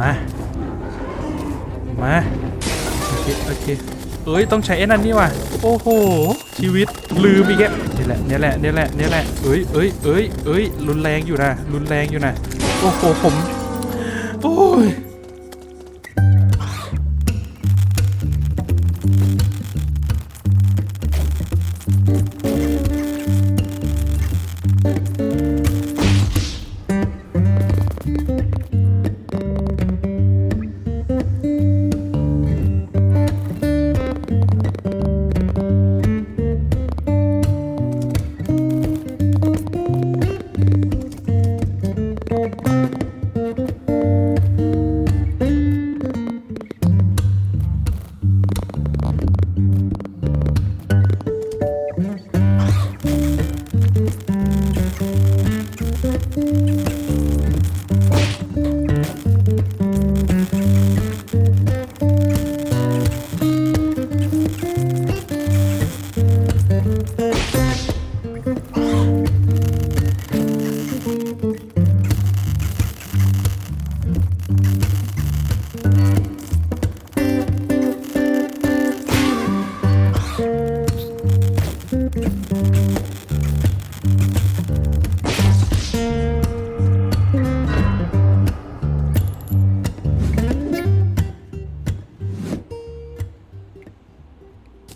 มา มา โอเค โอเค เอ้ย ต้องใช้ไอ้นั่นนี่ว่ะ โอ้โห ชีวิตลืมอีกแล้วนี่แหละนี่แหละนี่แหละนี่แหละ เอ้ยเอ้ยเอ้ยเอ้ยรุนแรงอยู่นะ รุนแรงอยู่นะ โอ้โห ผม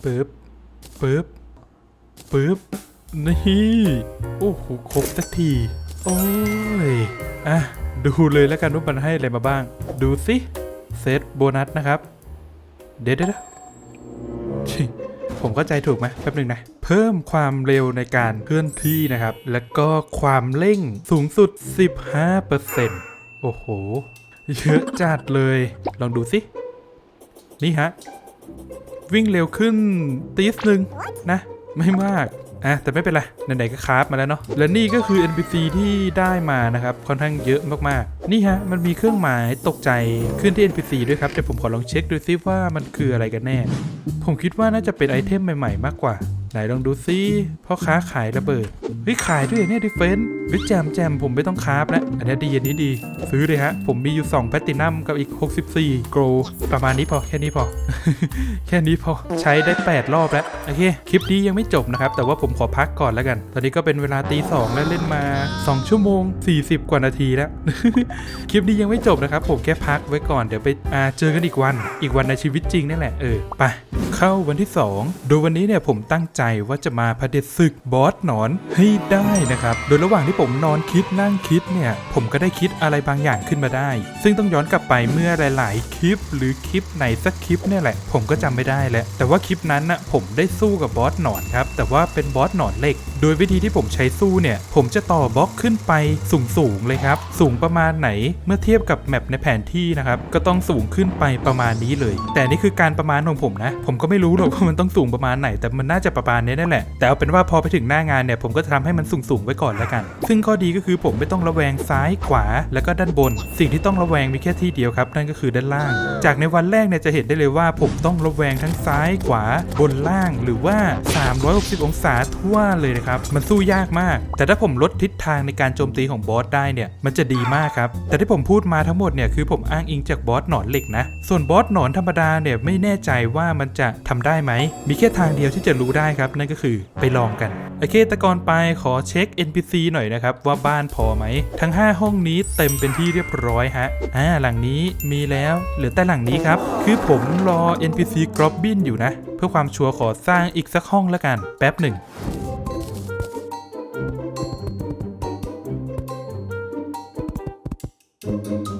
ปึ๊บปึ๊บปึ๊บนี่โอ้โหครบสักที โอ้ยอะดูเลยแล้วกันว่ามันให้อะไรมาบ้าง ดูสิเซตโบนัสนะครับ เดี๋ยวเดี๋ยวเดี๋ยวชิผมเข้าใจถูกไหมแป๊บหนึ่งนะ เพิ่มความเร็วในการเคลื่อนที่นะครับ แล้วก็ความเร่งสูงสุด 15%โอ้โห เยอะจัดเลย ลองดูสิ นี่ฮะ วิ่งเร็วขึ้นตีสหนึ่งนะ ไม่มากอะแต่ไม่เป็นไรไหนๆก็คราฟมาแล้วเนาะและนี่ก็คือ NPC ที่ได้มานะครับค่อนข้างเยอะมากๆ นี่ฮะมันมีเครื่องหมายตกใจขึ้นที่ NPC ด้วยครับแต่ผมขอลองเช็คดูซิว่ามันคืออะไรกันแน่ ผมคิดว่าน่าจะเป็นไอเทมใหม่ ๆ มากกว่า ไหนลองดูซิพ่อค้าขายระเบิดเฮ้ยขายด้วยเนี่ยดิเฟนเฮ้ยแจมแจมผมไม่ต้องคราฟแล้วอันนี้ดีอันนี้ดี ซื้อเลยฮะ ผมมีอยู่2แพตตินัมกับอีก 64 โกลประมาณนี้พอแค่นี้พอ แค่นี้พอใช้ได้ 8 รอบแล้ว โอเค คลิปนี้ยังไม่จบนะครับ แต่ว่าผมขอพักก่อนแล้วกัน ตอนนี้ก็เป็นเวลาตีสองแล้วเล่นมา 2 ชั่วโมง 40 กว่านาทีแล้ว คลิปนี้ยังไม่จบนะครับ ผมแค่พักไว้ก่อนเดี๋ยวไปอ่าเจอกันอีกวัน อีกวันในชีวิตจริงนั่นแหละเออไปเข้าวันที่ 2 โดยวันนี้เนี่ยผมตั้งใจว่าจะมาพเด็จศึกบอสหนอนให้ได้นะครับ โดยระหว่างที่ผมนอนคิดนั่งคิดเนี่ย ผมก็ได้คิดอะไรบางอย่างขึ้นมาได้ ซึ่งต้องย้อนกลับไปเมื่อหลาย ๆ คลิป หรือคลิปไหนสักคลิปเนี่ยแหละ ผมก็จำไม่ได้แล้วแต่ว่าคลิปนั้นน่ะผมได้สู้กับบอสหนอนครับแต่ว่าเป็นบอสหนอนเหล็กโดยวิธีที่ผมใช้สู้เนี่ย ผมจะต่อบล็อกขึ้นไปสูงๆเลยครับ สูงประมาณไหนเมื่อเทียบกับแมปในแผนที่นะครับ ก็ต้องสูงขึ้นไปประมาณนี้เลย แต่นี่คือการประมาณของผมนะ ผมก็ไม่รู้หรอกว่ามันต้องสูงประมาณไหน แต่มันน่าจะประมาณนี้นั่นแหละ แต่เอาเป็นว่าพอไปถึงหน้างานเนี่ย ผมก็จะทำให้มันสูงๆไว้ก่อนแล้วกัน ซึ่งข้อดีก็คือผมไม่ต้องระแวงซ้ายขวาแล้วก็ด้านบน สิ่งที่ต้องระแวงมีแค่ที่เดียวครับ นั่นก็คือด้านล่าง จากในวันแรกเนี่ยจะเห็นได้เลยว่าผมต้องระแวงทั้งซ้ายขวาบนล่างหรือว่า 360 องศาทั่วเลยนะครับ มันสู้ยากมาก แต่ถ้าผมลดทิศทางในการโจมตีของบอสได้เนี่ยมันจะดีมากครับ แต่ที่ผมพูดมาทั้งหมดเนี่ยคือผมอ้างอิงจากบอสหนอนเหล็กนะ ส่วนบอสหนอนธรรมดาเนี่ยไม่แน่ใจว่ามันจะทำได้ไหม มีแค่ทางเดียวที่จะรู้ได้ครับ นั่นก็คือไปลองกันโอเคแต่ก่อนไปขอเช็ค NPC หน่อยนะครับ ว่าบ้านพอไหม ทั้ง 5 ห้องนี้เต็มเป็นที่เรียบร้อยฮะอ่าหลังนี้มีแล้วเหลือแต่หลังนี้ครับ คือผมรอ NPC กรอบบินอยู่นะ เพื่อความชัวร์ขอสร้างอีกสักห้องละกัน แป๊บหนึ่ง Thank you.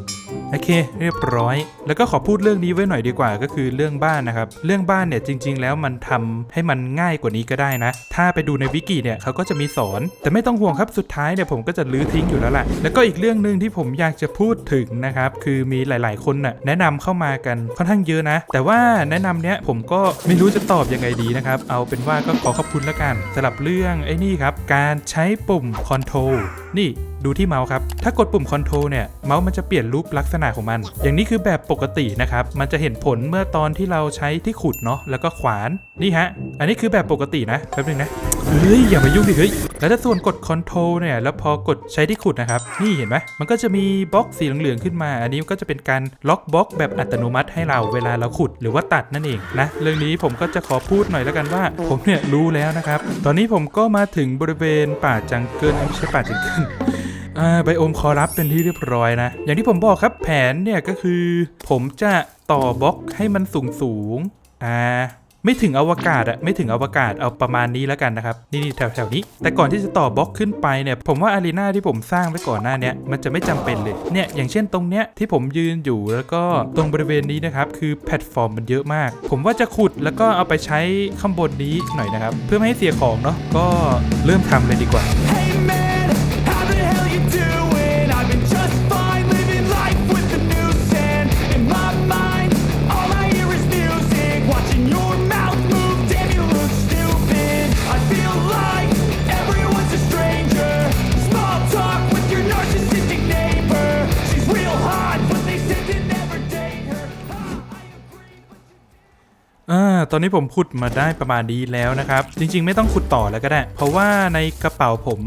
โอเค เรียบร้อย แล้วก็ขอพูดเรื่องนี้ไว้หน่อยดีกว่าก็คือเรื่องบ้านนะครับ เรื่องบ้านเนี่ยจริง ๆ แล้วมันทำให้มันง่ายกว่านี้ก็ได้นะ ถ้าไปดูในวิกิเนี่ยเขาก็จะมีสอน แต่ไม่ต้องห่วงครับสุดท้ายเนี่ยผมก็จะลื้อทิ้งอยู่แล้วล่ะแล้วก็อีกเรื่องหนึ่งที่ผมอยากจะพูดถึงนะครับคือมีหลาย ๆ คนน่ะแนะนำเข้ามากันค่อนข้างเยอะนะ แต่ว่าแนะนำเนี้ยผมก็ไม่รู้จะตอบยังไงดีนะครับเอาเป็นว่าก็ขอขอบคุณแล้วกันสำหรับเรื่องไอ้นี่ครับการใช้ปุ่มคอนโทรลนี่ดูที่เมาส์ครับถ้ากดปุ่ม Ctrl เนี่ยเมาส์มันจะเปลี่ยนรูปลักษษณะของมัน อย่างนี้คือแบบปกตินะครับ มันจะเห็นผลเมื่อตอนที่เราใช้ที่ขุดเนาะ แล้วก็ขวาน นี่ฮะ อันนี้คือแบบปกตินะ แป๊บนึงนะ เฮ้ย อย่ามายุ่งดิ เฮ้ย แล้วถ้าส่วนกด Ctrl เนี่ย แล้วพอกดใช้ที่ขุดนะครับ นี่เห็นไหมมันก็จะมีบล็อกสีเหลืองๆขึ้นมา อันนี้ก็จะเป็นการล็อกบล็อกแบบอัตโนมัติให้เราเวลาเราขุดหรือว่าตัดนั่นเองนะ เรื่องนี้ผมก็จะขอพูดหน่อยแล้วกันว่า ผมเนี่ยรู้แล้วนะครับ ตอนนี้ผมก็มาถึงบริเวณป่าจังเกิลไม่ใช่ป่าจังเกิล อ่าไบโอมคอรับเป็นที่เรียบร้อยนะ อย่างที่ผมบอกครับแผนเนี่ยก็คือ ผมจะต่อบล็อกให้มันสูงสูงอ่าไม่ถึงอวกาศอะไม่ถึงอวกาศเอาประมาณนี้แล้วกันนะครับนี่นี่แถวแถวนี้ แต่ก่อนที่จะต่อบล็อกขึ้นไปเนี่ยผมว่าอารีนาที่ผมสร้างไว้ก่อนหน้าเนี้ยมันจะไม่จำเป็นเลยเนี่ยอย่างเช่นตรงเนี้ยที่ผมยืนอยู่แล้วก็ตรงบริเวณนี้นะครับคือแพลตฟอร์มมันเยอะมาก ผมว่าจะขุดแล้วก็เอาไปใช้ข้างบนนี้หน่อยนะครับ เพื่อไม่ให้เสียของเนาะก็เริ่มทำเลยดีกว่า Hey อ่าตอนนี้ผมขุดมาได้ประมาณนี้แล้วนะครับ จริง ๆ ไม่ต้องขุดต่อแล้วก็ได้ เพราะว่าในกระเป๋าผม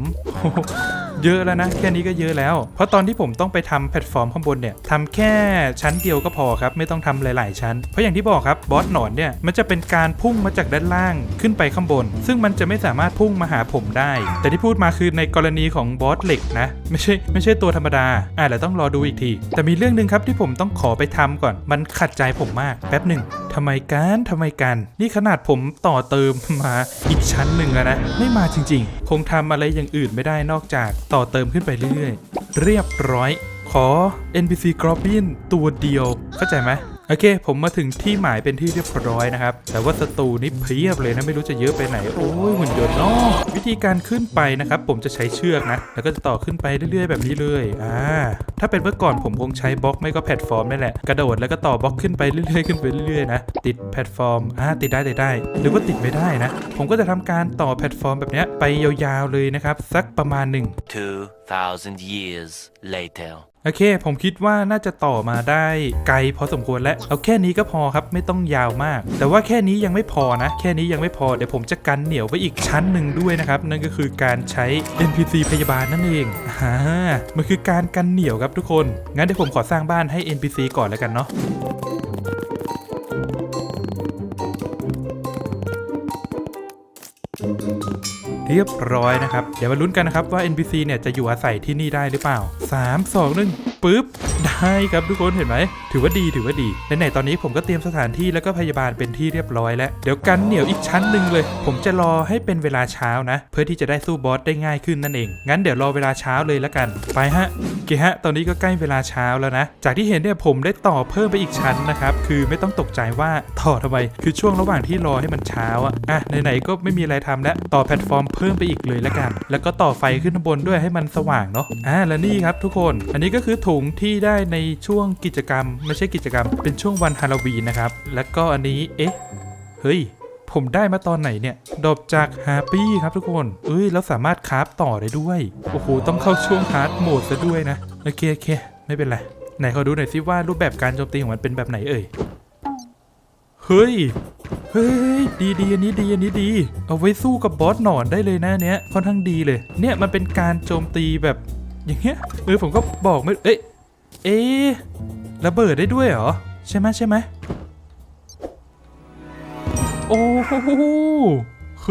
เยอะแล้วนะ แค่นี้ก็เยอะแล้ว เพราะตอนที่ผมต้องไปทำแพลตฟอร์มข้างบนเนี่ยทำแค่ชั้นเดียวก็พอครับ ไม่ต้องทำหลาย ๆ ชั้น เพราะอย่างที่บอกครับบอสหนอนเนี่ยมันจะเป็นการพุ่งมาจากด้านล่างขึ้นไปข้างบน ซึ่งมันจะไม่สามารถพุ่งมาหาผมได้ แต่ที่พูดมาคือในกรณีของบอสเหล็กนะ ไม่ใช่ไม่ใช่ตัวธรรมดาอ่าเดี๋ยวต้องรอดูอีกที แต่มีเรื่องหนึ่งครับที่ผมต้องขอไปทำก่อน มันขัดใจผมมากแป๊บหนึ่งำไมกันทำไมกัน นี่ขนาดผมต่อเติมมาอีกชั้นหนึ่งแล้วนะ ไม่มาจริง ๆ คงทำอะไรอย่างอื่นไม่ได้นอกจากต่อเติมขึ้นไปเรื่อยๆ เรียบร้อย ขอ NPC g r o b l i n ตัวเดียว เข้าใจไหม โอเค ผมมาถึงที่หมายเป็นที่เรียบร้อยนะครับ แต่ว่าศัตรูนี่เพียบเลยนะไม่รู้จะเยอะไปไหน โอ้ยหุ่นยนต์เนาะวิธีการขึ้นไปนะครับ ผมจะใช้เชือกนะ แล้วก็จะต่อขึ้นไปเรื่อยๆ แบบนี้เลยอ่าถ้าเป็นเมื่อก่อนผมคงใช้บล็อกไม่ก็แพลตฟอร์มนี่แหละกระโดดแล้วก็ต่อบล็อกขึ้นไปเรื่อยๆขึ้นไปเรื่อยๆนะติดแพลตฟอร์มอ่าติดได้ติดได้ หรือว่าติดไม่ได้นะ ผมก็จะทำการต่อแพลตฟอร์มแบบนี้ไปยาวๆเลยนะครับสักประมาณหนึ่ง2,000 years later. โอเค ผมคิดว่าน่าจะต่อมาได้ไกลพอสมควรแล้วเอาแค่นี้ก็พอครับไม่ต้องยาวมาก แต่ว่าแค่นี้ยังไม่พอนะ แค่นี้ยังไม่พอเดี๋ยวผมจะกันเหนียวไว้อีกชั้นหนึ่งด้วยนะครับ นั่นก็คือการใช้ NPC พยาบาลนั่นเองฮ่ามันคือการกันเหนียวครับทุกคน งั้นเดี๋ยวผมขอสร้างบ้านให้ NPC ก่อนแล้วกันเนาะ เรียบร้อยนะครับ เดี๋ยวมาลุ้นกันนะครับว่า NPC เนี่ยจะอยู่อาศัยที่นี่ได้หรือเปล่า 3 2 1ปึ๊บ ได้ครับทุกคนเห็นไหม ถือว่าดีถือว่าดีไหนๆตอนนี้ผมก็เตรียมสถานที่แล้วก็พยาบาลเป็นที่เรียบร้อยแล้ว เดี๋ยวกันเหนียวอีกชั้นหนึ่งเลย ผมจะรอให้เป็นเวลาเช้านะ เพื่อที่จะได้สู้บอสได้ง่ายขึ้นนั่นเอง งั้นเดี๋ยวรอเวลาเช้าเลยแล้วกัน ไปฮะเคฮะ ตอนนี้ก็ใกล้เวลาเช้าแล้วนะ จากที่เห็นเนี่ยผมได้ต่อเพิ่มไปอีกชั้นนะครับ คือไม่ต้องตกใจว่าต่อทำไม คือช่วงระหว่างที่รอให้มันเช้าอะ อะไหนๆก็ไม่มีอะไรทำแล้ว ต่อแพลตฟอร์มเพิ่มไปอีกเลยแล้วกัน แล้วก็ต่อไฟขึ้นบนด้วยให้มันสว่างเนาะ อ่า และนี่ครับทุกคน อันนี้ก็คือถุงที่ได้ได้ในช่วงกิจกรรม ไม่ใช่กิจกรรม เป็นช่วงวันฮาโลวีนนะครับ แล้วก็อันนี้เอ๊ะเฮ้ยผมได้มาตอนไหนเนี่ย ดอปจากฮาปี้ครับทุกคน เอ้ย แล้วสามารถคราฟต่อได้ด้วย โอ้โห ต้องเข้าช่วงฮาร์ดโหมดซะด้วยนะ โอเคโอเค ไม่เป็นไร ไหนขอดูหน่อยสิว่ารูปแบบการโจมตีของมันเป็นแบบไหนเอ่ย เฮ้ย เฮ้ย ดีดีอันนี้ดีอันนี้ดี เอาไว้สู้กับบอสหนอนได้เลยนะเนี้ยค่อนข้างดีเลย เนี่ยมันเป็นการโจมตีแบบอย่างเงี้ย เออผมก็บอกไม่ เอ๊ะ เอ๊ะระเบิดได้ด้วยเหรอ ใช่ไหมใช่ไหมโอ้โห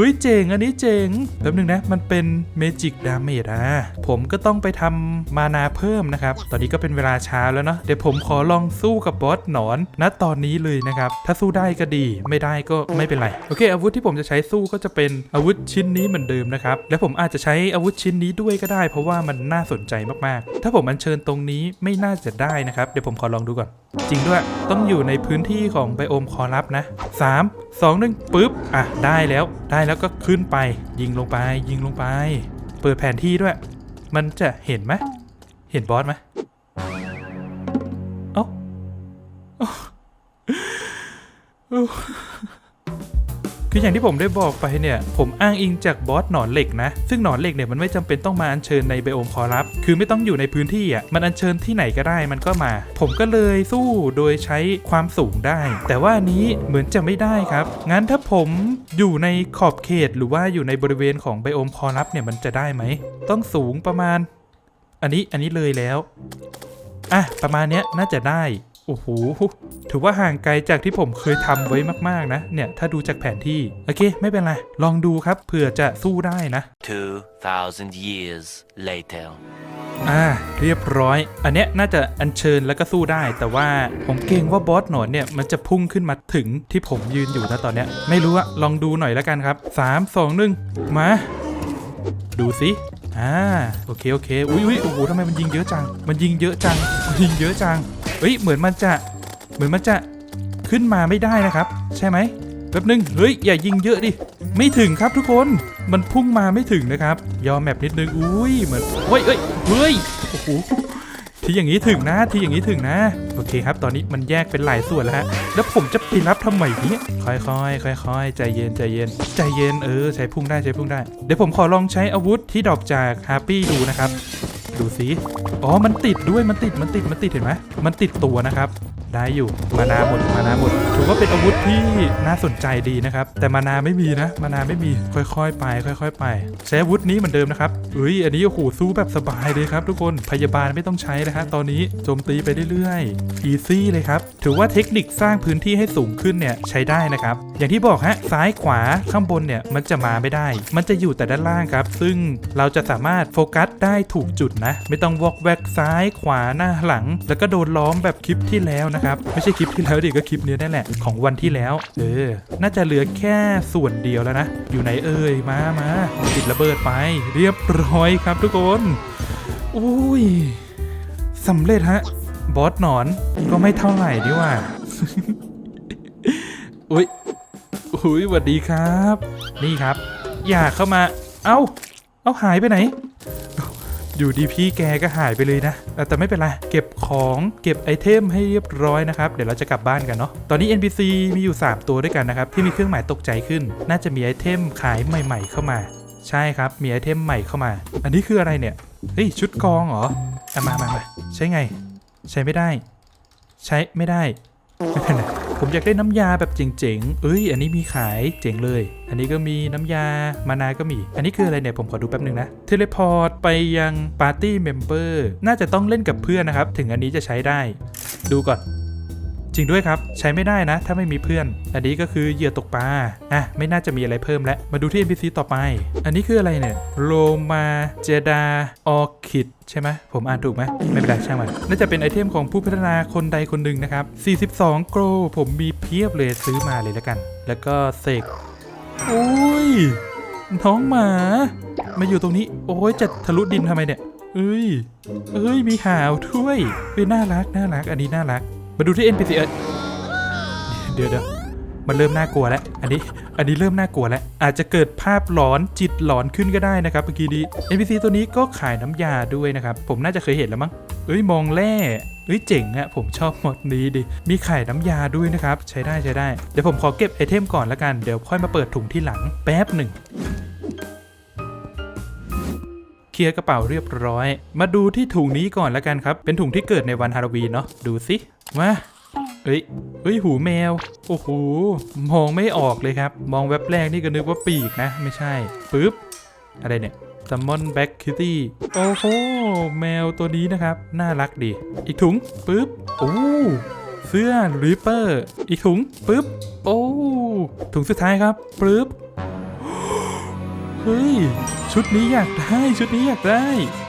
ฮ้ยเจ๋งอันนี้เจ๋งแป๊บนึงนะ มันเป็นเมจิกดาเมจอะผมก็ต้องไปทำมานาเพิ่มนะครับ ตอนนี้ก็เป็นเวลาเช้าแล้วเนาะเดี๋ยวผมขอลองสู้กับบอสหนอนณตอนนี้เลยนะครับ ถ้าสู้ได้ก็ดีไม่ได้ก็ไม่เป็นไร โอเค อาวุธที่ผมจะใช้สู้ก็จะเป็นอาวุธชิ้นนี้เหมือนเดิมนะครับ และผมอาจจะใช้อาวุธชิ้นนี้ด้วยก็ได้ เพราะว่ามันน่าสนใจมากๆ ถ้าผมอัญเชิญตรงนี้ไม่น่าจะได้นะครับ เดี๋ยวผมขอลองดูก่อน จริงด้วยต้องอยู่ในพื้นที่ของไบโอมคอรับนะ 3 2 1ปึ๊บอะได้แล้วได้แล้วก็ขึ้นไป ยิงลงไป ยิงลงไป เปิดแผนที่ด้วย มันจะเห็นไหมเห็นบอสไหมเอ้าเอ้าคืออย่างที่ผมได้บอกไปเนี่ย ผมอ้างอิงจากบอสหนอนเหล็กนะ ซึ่งหนอนเหล็กเนี่ยมันไม่จำเป็นต้องมาอัญเชิญในไบโอมคอรับ คือไม่ต้องอยู่ในพื้นที่อะมันอัญเชิญที่ไหนก็ได้มันก็มา ผมก็เลยสู้โดยใช้ความสูงได้ แต่ว่านี้เหมือนจะไม่ได้ครับ งั้นถ้าผมอยู่ในขอบเขตหรือว่าอยู่ในบริเวณของไบโอมคอรับเนี่ยมันจะได้ไหม ต้องสูงประมาณ อันนี้อันนี้เลยแล้วอะประมาณเนี้ยน่าจะได้โอ้โห ถือว่าห่างไกลจากที่ผมเคยทำไว้มากๆนะ เนี่ย ถ้าดูจากแผนที่ โอเค ไม่เป็นไร ลองดูครับ เผื่อจะสู้ได้นะ2,000 years later. อ่าเรียบร้อย อันเนี้ยน่าจะอัญเชิญแล้วก็สู้ได้ แต่ว่าผมเกรงว่าบอสหนอนเนี่ยมันจะพุ่งขึ้นมาถึงที่ผมยืนอยู่นะตอนเนี้ย ไม่รู้อะลองดูหน่อยแล้วกันครับ 3 2 1 มา ดูสิอ่าโอเคโอเคอุ้ยอุ้ยโอ้โหทำไมมันยิงเยอะจัง มันยิงเยอะจังมันยิงเยอะจังเฮ้ยเหมือนมันจะเหมือนมันจะขึ้นมาไม่ได้นะครับ ใช่ไหมแป๊บนึงเฮ้ยอย่ายิงเยอะดิไม่ถึงครับทุกคนมันพุ่งมาไม่ถึงนะครับ ยอมแมปนิดนึงอุ้ยเหมือนเฮ้ยเฮ้ย เฮ้ยโอ้โหทีอย่างนี้ถึงนะทีอย่างนี้ถึงนะ โอเคครับ ตอนนี้มันแยกเป็นหลายส่วนแล้วฮะแล้วผมจะไปรับทำไมเนี่ยค่อยๆค่อยๆใจเย็นใจเย็นใจเย็นเออใช้พุ่งได้ใช้พุ่งได้ เดี๋ยวผมขอลองใช้อาวุธที่ดรอปจากฮาร์ปี้ดูนะครับ ดูสิอ๋อมันติดด้วยมันติดมันติดมันติดเห็นไหมมันติดตัวนะครับ ได้อยู่มานาหมดมานาหมดถือว่าเป็นอาวุธที่น่าสนใจดีนะครับ แต่มานาไม่มีนะมานาไม่มีค่อยๆ ไป ค่อย ๆ ไป ใช้อาวุธนี้เหมือนเดิมนะครับเอ้ยอันนี้โอ้โหสู้แบบสบายเลยครับทุกคนพยาบาลไม่ต้องใช้นะฮะตอนนี้โจมตีไปเรื่อยๆอีซี่เลยครับถือว่าเทคนิคสร้างพื้นที่ให้สูงขึ้นเนี่ยใช้ได้นะครับ อย่างที่บอกฮะซ้ายขวาข้างบนเนี่ยมันจะมาไม่ได้ มันจะอยู่แต่ด้านล่างครับ ซึ่งเราจะสามารถโฟกัสได้ถูกจุดนะ ไม่ต้องวอกแวกซ้ายขวาหน้าหลัง แล้วก็โดนล้อมแบบคลิปที่แล้วนะครับ ไม่ใช่คลิปที่แล้วดิก็คลิปนี้นั่นแหละของวันที่แล้ว เออ น่าจะเหลือแค่ส่วนเดียวแล้วนะ อยู่ไหนเอ่ยมามาติดระเบิดไป เรียบร้อยครับทุกคนอุ้ยสำเร็จฮะ บอสหนอนก็ไม่เท่าไหร่ดีว่าอุ้ยอุ้ยสวัสดีครับ นี่ครับ อยากเข้ามา เอ้า เอาหายไปไหน อยู่ดีพี่แกก็หายไปเลยนะ แต่ไม่เป็นไร เก็บของเก็บไอเทมให้เรียบร้อยนะครับ เดี๋ยวเราจะกลับบ้านกันเนาะ ตอนนี้ NPC มีอยู่ 3 ตัวด้วยกันนะครับ ที่มีเครื่องหมายตกใจขึ้น น่าจะมีไอเทมขายใหม่ ๆ เข้ามา ใช่ครับ มีไอเทมใหม่เข้ามา อันนี้คืออะไรเนี่ย เฮ้ย ชุดกองเหรออมามามาใช้ไง ใช้ไม่ได้ ใช้ไม่ได้ ไม่เป็นไร ผมอยากได้น้ำยาแบบเจ๋งๆ เอ้ย อันนี้มีขายเจ๋งเลย อันนี้ก็มีน้ำยา มานาก็มี อันนี้คืออะไรเนี่ย ผมขอดูแป๊บนึงนะ เทเลพอร์ตไปยังปาร์ตี้เมมเบอร์ น่าจะต้องเล่นกับเพื่อนนะครับ ถึงอันนี้จะใช้ได้ ดูก่อน จริงด้วยครับ ใช้ไม่ได้นะ ถ้าไม่มีเพื่อน อันนี้ก็คือเหยื่อตกปลาอะไม่น่าจะมีอะไรเพิ่มแล้ว มาดูที่ NPC ต่อไป อันนี้คืออะไรเนี่ยโลมาเจดาออคิดใช่ไหมผมอ่านถูกไหมไม่เป็นไรช่างมันน่าจะเป็นไอเทมของผู้พัฒนาคนใดคนหนึ่งนะครับ 42 โกลผมมีเพียบเลยซื้อมาเลยแล้วกัน แล้วก็เสกโอ้ยน้องหมามาอยู่ตรงนี้ โอ้ยจะทะลุดินทำไมเนี่ยเอ้ยเอ้ยมีหาวด้วยเฮ้ยน่ารักน่ารัก อันนี้น่ารัก มาดูที่ NPC เอ้ยเดี๋ยวเดี๋ยวมันเริ่มน่ากลัวแล้ว อันนี้ อันนี้เริ่มน่ากลัวแล้ว อาจจะเกิดภาพหลอนจิตหลอนขึ้นก็ได้นะครับเมื่อกี้นี้ NPC ตัวนี้ก็ขายน้ำยาด้วยนะครับ ผมน่าจะเคยเห็นแล้วมั้ง เอ้ยมองแร่เอ้ยเจ๋งอะผมชอบหมดนี้ดิ มีขายน้ำยาด้วยนะครับ ใช้ได้ใช้ได้ เดี๋ยวผมขอเก็บไอเทมก่อนละกัน เดี๋ยวค่อยมาเปิดถุงที่หลังแป๊บหนึ่งเคลียร์กระเป๋าเรียบร้อย มาดูที่ถุงนี้ก่อนแล้วกันครับ เป็นถุงที่เกิดในวันฮาโลวีนเนาะ ดูสิ มาเอ้ยเอ้ยหูแมว โอ้โห มองไม่ออกเลยครับ มองแว็บแรกนี่ก็นึกว่าปีกนะ ไม่ใช่ ปึ๊บ อะไรเนี่ยซัมมอนแบ็กคิตตี้โอ้โห แมวตัวนี้นะครับ น่ารักดี อีกถุง ปึ๊บ โอ้เสื้อริปเปอร์ อีกถุง ปึ๊บ โอ้ ถุงสุดท้ายครับ ปึ๊บ เฮ้ยชุดนี้อยากได้ชุดนี้อยากได้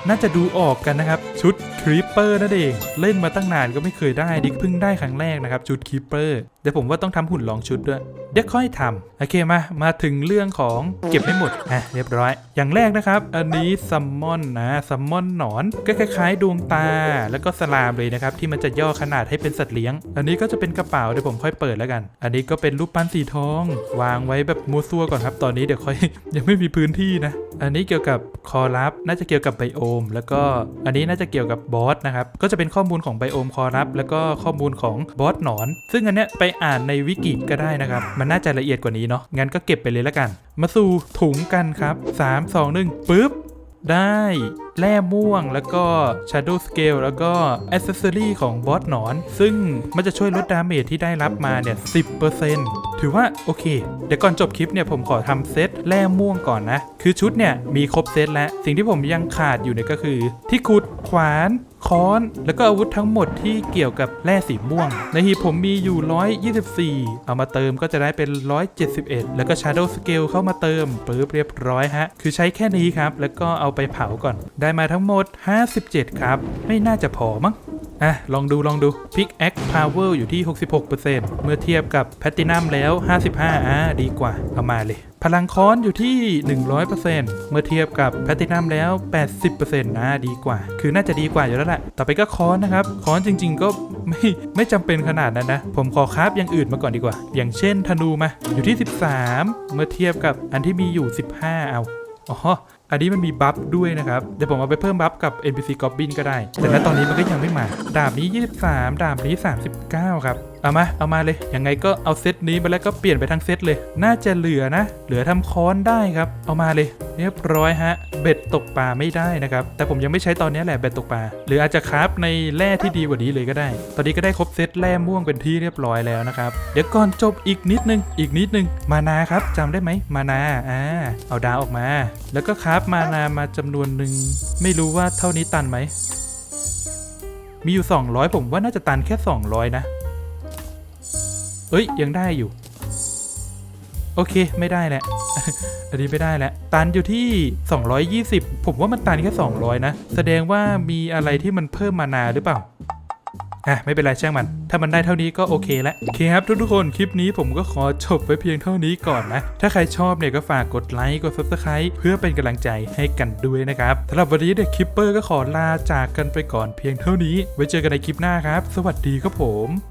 น่าจะดูออกกันนะครับ ชุดครีปเปอร์นั่นเอง เล่นมาตั้งนานก็ไม่เคยได้ดิเพิ่งได้ครั้งแรกนะครับ ชุดครีปเปอร์เดี๋ยวผมว่าต้องทำหุ่นลองชุดด้วยเดี๋ยวค่อยทำโอเคมา มาถึงเรื่องของเก็บไม่หมดอะเรียบร้อย อย่างแรกนะครับ อันนี้ซัมมอนนะซัมมอนหนอนก็คล้ายๆ ดวงตาแล้วก็สลามเลยนะครับ ที่มันจะย่อขนาดให้เป็นสัตว์เลี้ยง อันนี้ก็จะเป็นกระเป๋าเดี๋ยวผมค่อยเปิดแล้วกัน อันนี้ก็เป็นรูปปั้นสีทอง วางไว้แบบมัวซัวก่อนครับ ตอนนี้เดี๋ยวค่อยยังไม่มีพื้นที่นะอันันี้เกี่ยวกับคอรับน่าจะเกี่ยวกับไบโอม แล้วก็อันนี้น่าจะเกี่ยวกับบอสนะครับ ก็จะเป็นข้อมูลของไบโอมคอรับแล้วก็ข้อมูลของบอสหนอน ซึ่งอันเนี้ยไปอ่านในวิกิก็ได้นะครับ มันน่าจะละเอียดกว่านี้เนาะ งั้นก็เก็บไปเลยละกัน มาสู่ถุงกันครับ 3 2 1ปึ๊บ ได้แร่ม่วงแล้วก็ Shadow Scale แล้วก็ Accessory ของบอสหนอน ซึ่งมันจะช่วยลดดาเมจที่ได้รับมาเนี่ย 10% ถือว่าโอเค เดี๋ยวก่อนจบคลิปเนี่ยผมขอทำเซตแร่ม่วงก่อนนะ คือชุดเนี่ยมีครบเซตแล้ว สิ่งที่ผมยังขาดอยู่เนี่ยก็คือ ที่ขุดขวาน ค้อน แล้วก็อาวุธทั้งหมดที่เกี่ยวกับแร่สีม่วง ในหีบผมมีอยู่ 124 เอามาเติมก็จะได้เป็น 171 แล้วก็ Shadow Scale เข้ามาเติมปึ๊บเรียบร้อยฮะ คือใช้แค่นี้ครับ แล้วก็เอาไปเผาก่อน ได้มาทั้งหมด 57 ครับ ไม่น่าจะพอมั้งอะ ลองดูลองดู Pickaxe Power อยู่ที่ 66%เมื่อเทียบกับ Platinum แล้ว 55 อะดีกว่าเอามาเลย พลังค้อนอยู่ที่ 100%เมื่อเทียบกับ Platinum แล้ว 80%นะดีกว่า คือน่าจะดีกว่าอยู่แล้วแหละต่อไปก็ค้อนนะครับ ค้อนจริง ๆ ก็ไม่ไม่จำเป็นขนาดนั้นนะ ผมขอคราฟอย่างอื่นมาก่อนดีกว่า อย่างเช่นธนูมาอยู่ที่ 13 เมื่อเทียบกับอันที่มีอยู่ 15 เอาอ๋ออันนี้มันมีบัฟด้วยนะครับ เดี๋ยวผมเอาไปเพิ่มบัฟกับ NPC Goblin ก็ได้ แต่ณตอนนี้มันก็ยังไม่มา ดาบนี้ 23 ดาบนี้ 39 ครับ เอามา เอามาเลย ยังไงก็เอาเซตนี้มาแล้วก็เปลี่ยนไปทั้งเซตเลย น่าจะเหลือนะ เหลือทำค้อนได้ครับ เอามาเลย เรียบร้อยฮะ เบ็ดตกปลาไม่ได้นะครับ แต่ผมยังไม่ใช้ตอนนี้แหละเบ็ดตกปลา หรืออาจจะคราฟในแร่ที่ดีกว่านี้เลยก็ได้ ตอนนี้ก็ได้ครบเซตแร่ม่วงเป็นที่เรียบร้อยแล้วนะครับ เดี๋ยวก่อนจบอีกนิดนึง อีกนิดนึง มานาครับจำได้ไหม มานา อ่า เอาดาวออกมา แล้วก็คราฟมานามาจำนวนหนึ่ง ไม่รู้ว่าเท่านี้ตันไหม มีอยู่ 200 ผมว่าน่าจะตันแค่ 200 นะ เอ้ย ยังได้อยู่ โอเค ไม่ได้แหละ อันนี้ไม่ได้แล้ว ตันอยู่ที่ 220 ผมว่ามันตันแค่ 200 นะ แสดงว่ามีอะไรที่มันเพิ่มมานาหรือเปล่าอะไม่เป็นไรช่างมัน ถ้ามันได้เท่านี้ก็โอเคแล้วโอเคครับทุกๆคนคลิปนี้ผมก็ขอจบไว้เพียงเท่านี้ก่อนนะ ถ้าใครชอบเนี่ยก็ฝากกดไลค์กด subscribe เพื่อเป็นกำลังใจให้กันด้วยนะครับสำหรับวันนี้เด็กคิปเปอร์ก็ขอลาจากกันไปก่อนเพียงเท่านี้ ไว้เจอกันในคลิปหน้าครับ สวัสดีครับผม